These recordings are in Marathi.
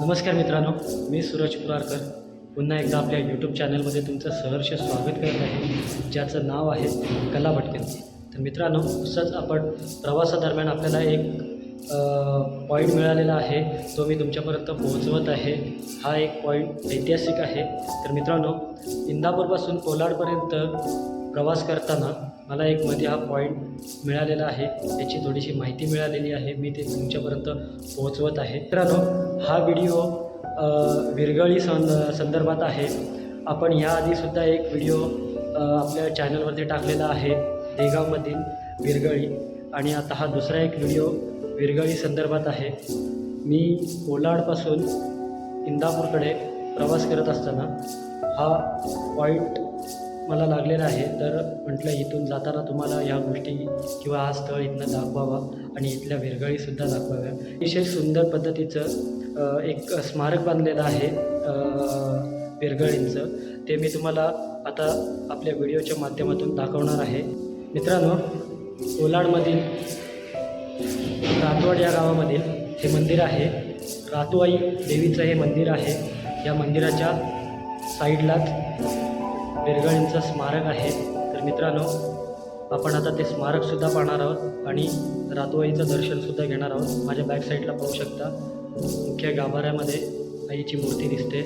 नमस्कार मित्रांनो मी सूरज पुरारकर. पुन्हा एकदा आपल्या यूट्यूब चॅनलमध्ये तुमचं सहर्ष स्वागत करत आहे ज्याचं नाव आहे कला भटकंती. तर मित्रांनो तसंच आपण प्रवासादरम्यान आपल्याला एक पॉईंट मिळालेला आहे तो मी तुमच्यापर्यंत पोहोचवत आहे. हा एक पॉईंट ऐतिहासिक आहे. तर मित्रांनो इंदापूरपासून कोलाडपर्यंत प्रवास करताना मला एक मध्ये हा पॉईंट मिळालेला आहे. त्याची थोडीशी माहिती मिळालेली आहे. मी ते तुमच्यापर्यंत पोहोचवत आहे. मित्रांनो हा व्हिडिओ विरगळी सं संदर्भात आहे. आपण याआधीसुद्धा एक व्हिडिओ आपल्या चॅनलवरती टाकलेला आहे. देगावमधील विरगळी आणि आता हा दुसरा एक व्हिडिओ विरगळी संदर्भात आहे. मी कोलाडपासून इंदापूरकडे प्रवास करत असताना हा पॉईंट मला लागलेला आहे तर म्हटलं इथून जाताना तुम्हाला या गोष्टी किंवा हा स्थळ इथनं दाखवावा आणि इथल्या विरगळीसुद्धा दाखवाव्या. अतिशय सुंदर पद्धतीचं एक स्मारक बांधलेलं आहे विरघळींचं विरगळींचं. ते मी तुम्हाला आता आपल्या व्हिडिओच्या माध्यमातून दाखवणार आहे. मित्रांनो कोलाडमधील रातवाड या गावामधील हे मंदिर आहे. रातवाई देवीचं हे मंदिर आहे. या मंदिराच्या साईडलाच बिरगळींचं स्मारक आहे. तर मित्रांनो आपण आता ते स्मारकसुद्धा पाहणार आहोत आणि रातवाईचं दर्शनसुद्धा घेणार आहोत. माझ्या बॅक साईडला पाहू शकता. मुख्य गाभाऱ्यामध्ये आईची मूर्ती दिसते.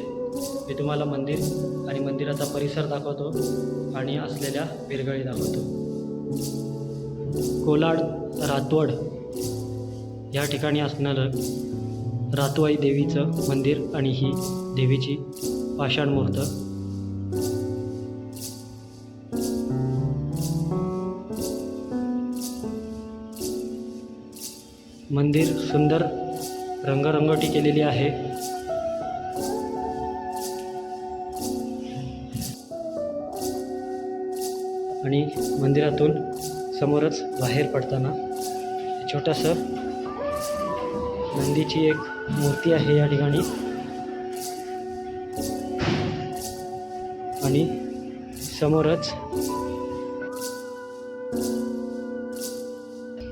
मी तुम्हाला मंदिर आणि मंदिराचा परिसर दाखवतो आणि असलेल्या बिरगळी दाखवतो. कोलाड रातवड या ठिकाणी असणारं रातवाई देवीचं मंदिर आणि ही देवीची पाषाणमूर्त मंदिर सुंदर रंगरंगोटी केलेली आहे. आणि मंदिरातून समोरच बाहेर पडताना छोटंसं नंदीची एक मूर्ती आहे या ठिकाणी. आणि समोरच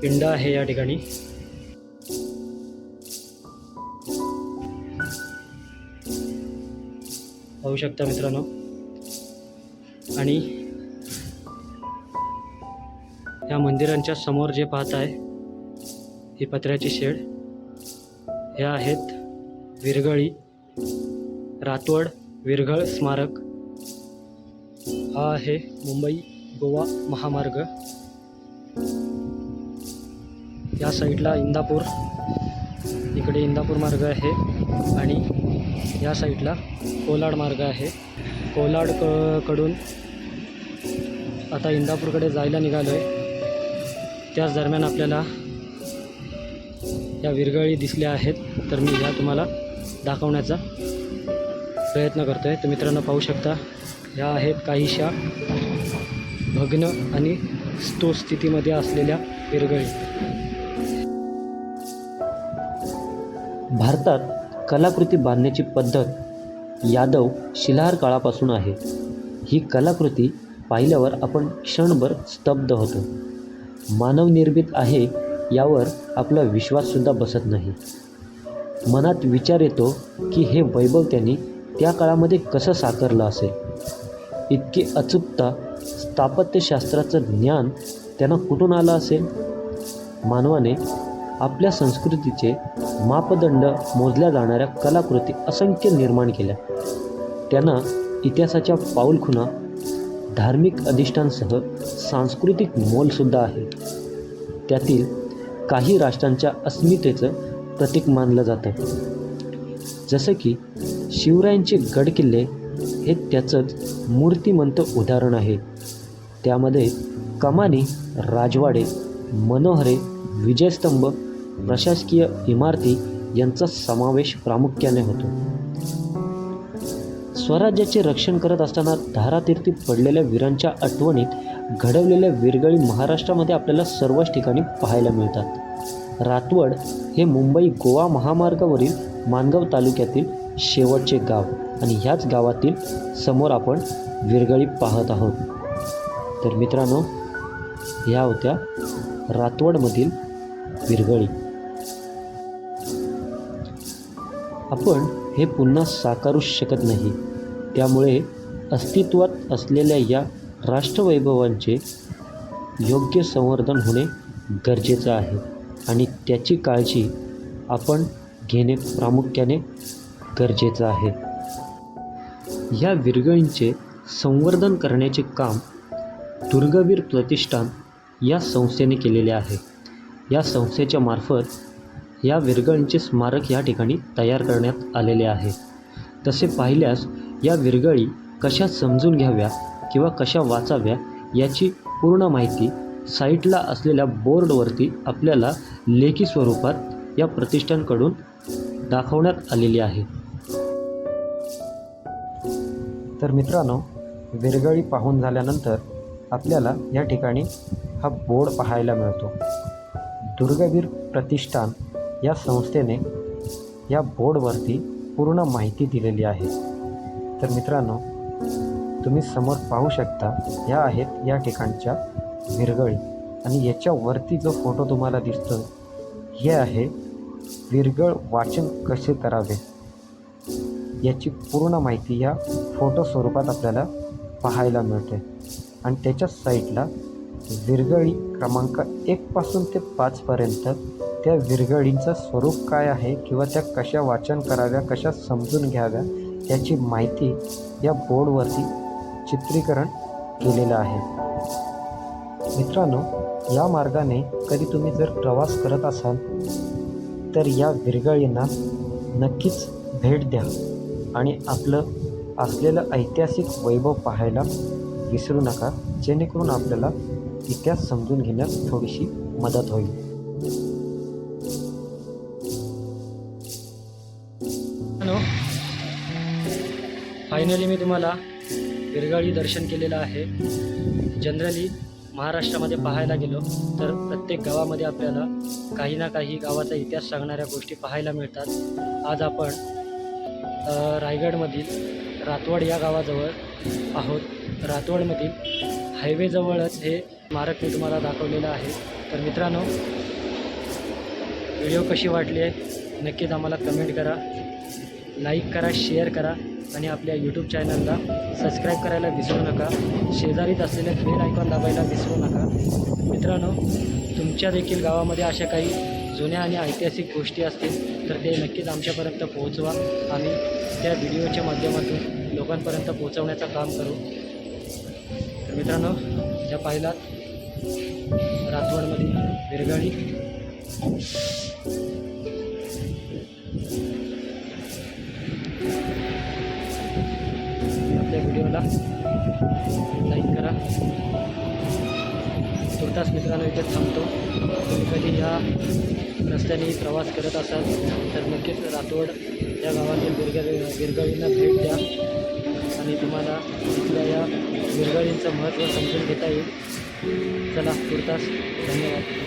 पिंड आहे या ठिकाणी. पाहू शकता मित्रांनो. आणि या मंदिरांच्या समोर जे पाहत आहे ही पत्र्याची शेड. ह्या आहेत विरगळी रातवड विरगळ स्मारक. हा आहे मुंबई गोवा महामार्ग. या साईडला इंदापूर. इकडे इंदापूर मार्ग आहे आणि या साईडला कोलाड मार्ग आहे. कोलाड क कडून आता इंदापूरकडे जायला निघालो आहे त्याच दरम्यान आपल्याला या विरगळी दिसल्या आहेत. तर मी ह्या तुम्हाला दाखवण्याचा प्रयत्न करतो आहे तर मित्रांनो पाहू शकता ह्या आहेत काहीशा भग्न आणि स्तो स्थितीमध्ये असलेल्या विरगळी. भारतात कलाकृती बांधण्याची पद्धत यादव शिलाहार काळापासून आहे. ही कलाकृती पाहिल्यावर आपण क्षणभर स्तब्ध होतो. मानवनिर्मित आहे यावर आपला विश्वाससुद्धा बसत नाही. मनात विचार येतो की हे वैभव त्यांनी त्या काळामध्ये कसं साकारलं असेल? इतकी अचूकता स्थापत्यशास्त्राचं ज्ञान त्यांना कुठून आलं असेल? मानवाने आपल्या संस्कृतीचे मापदंड मोजल्या जाणाऱ्या कलाकृती असंख्य निर्माण केल्या. त्यांना इतिहासाच्या पाऊलखुणा धार्मिक अधिष्ठांसह सांस्कृतिक मोलसुद्धा आहे. त्यातील काही राष्ट्रांच्या अस्मितेचं प्रतीक मानलं जातं. जसं की शिवरायांचे गडकिल्ले हे त्याचंच मूर्तिमंत उदाहरण आहे. त्यामध्ये कमानी राजवाडे मनोहरे विजयस्तंभ प्रशासकीय इमारती यांचा समावेश प्रामुख्याने होतो. स्वराज्याचे रक्षण करत असताना धारातीर्थी पडलेल्या वीरांच्या आठवणीत घडवलेल्या विरगळी महाराष्ट्रामध्ये आपल्याला सर्वच ठिकाणी पाहायला मिळतात. रातवड हे मुंबई गोवा महामार्गावरील मानगाव तालुक्यातील शेवटचे गाव आणि ह्याच गावातील समोर आपण विरगळी पाहत आहोत. तर मित्रांनो ह्या होत्या रातवडमधील विरगळी. आपण हे पुन्हा साकारूच शकत नाही. त्यामुळे अस्तित्वात असलेल्या या राष्ट्रवैभवांचे योग्य संवर्धन होणे गरजेचं आहे आणि त्याची काळजी आपण घेणे प्रामुख्याने गरजेचं आहे. या विरगळींचे संवर्धन करण्याचे काम दुर्गवीर प्रतिष्ठान या संस्थेने केलेले आहे. या संस्थेच्या मार्फत या विरगळींचे स्मारक या ठिकाणी तयार करण्यात आलेले आहे. तसे पाहिल्यास या विरगळी कशा समजून घ्याव्या किंवा कशा वाचाव्या याची पूर्ण माहिती साईटला असलेल्या बोर्डवरती आपल्याला लेखी स्वरूपात या प्रतिष्ठानकडून दाखवण्यात आलेली आहे. तर मित्रांनो विरगळी पाहून झाल्यानंतर आपल्याला या ठिकाणी हा बोर्ड पाहायला मिळतो. दुर्गवीर प्रतिष्ठान या संस्थेने या बोर्डवरती पूर्ण माहिती दिलेली आहे. तर मित्रांनो तुम्ही समोर पाहू शकता ह्या आहेत या ठिकाणच्या विरगळी आणि याच्यावरती जो फोटो तुम्हाला दिसतो हे आहे विरगळ वाचन कसे करावे? याची पूर्ण माहिती या फोटो स्वरूपात आपल्याला पाहायला मिळते. आणि त्याच्या साईडला विरगळी क्रमांक एकपासून ते पाचपर्यंत त्या विरगळींचं स्वरूप काय आहे किंवा त्या कशा वाचन कराव्या कशा समजून घ्याव्या याची माहिती या बोर्डवरती चित्रीकरण केलेलं आहे. मित्रांनो या मार्गाने कधी तुम्ही जर प्रवास करत असाल तर या विरगळींना नक्कीच भेट द्या आणि आपलं असलेलं ऐतिहासिक वैभव पाहायला विसरू नका जेणेकरून आपल्याला इतिहास समजून घेण्यास थोडीशी मदत होईल. फायनली मी तुम्हाला बिरगाळी दर्शन केलेलं आहे. जनरली महाराष्ट्रामध्ये पाहायला गेलो तर प्रत्येक गावामध्ये आपल्याला काही ना काही गावाचा इतिहास सांगणाऱ्या गोष्टी पाहायला मिळतात. आज आपण रायगडमधील रातवड या गावाजवळ आहोत. रातवडमधील हायवेजवळच हे स्मारक मी तुम्हाला दाखवलेलं आहे. तर मित्रांनो व्हिडिओ कशी वाटली आहे? नक्कीच आम्हाला कमेंट करा. लाईक करा शेअर करा. आणि आपल्या यूट्यूब चॅनलला सबस्क्राईब करायला विसरू नका. शेजारीच असलेले बेल आयकॉन दाबायला विसरू नका. मित्रांनो तुमच्या देखील गावामध्ये अशा काही जुन्या आणि ऐतिहासिक गोष्टी असतील तर ते नक्कीच आमच्यापर्यंत पोहोचवा. आम्ही त्या व्हिडिओच्या माध्यमातून लोकांपर्यंत पोहोचवण्याचं काम करू. तर मित्रांनो ज्या पाहिलात रातवडमधील विरगाळी करा लाईक करा. तुर्तास मित्रांनो इथे थांबतो. तुम्ही कधी या रस्त्याने प्रवास करत असाल तर नक्कीच रातोड या गावातील विरग विरगळींना भेट द्या. आणि तुम्हाला इथल्या या विरगळींचं महत्त्व समजून घेता येईल. चला तुर्तास धन्यवाद.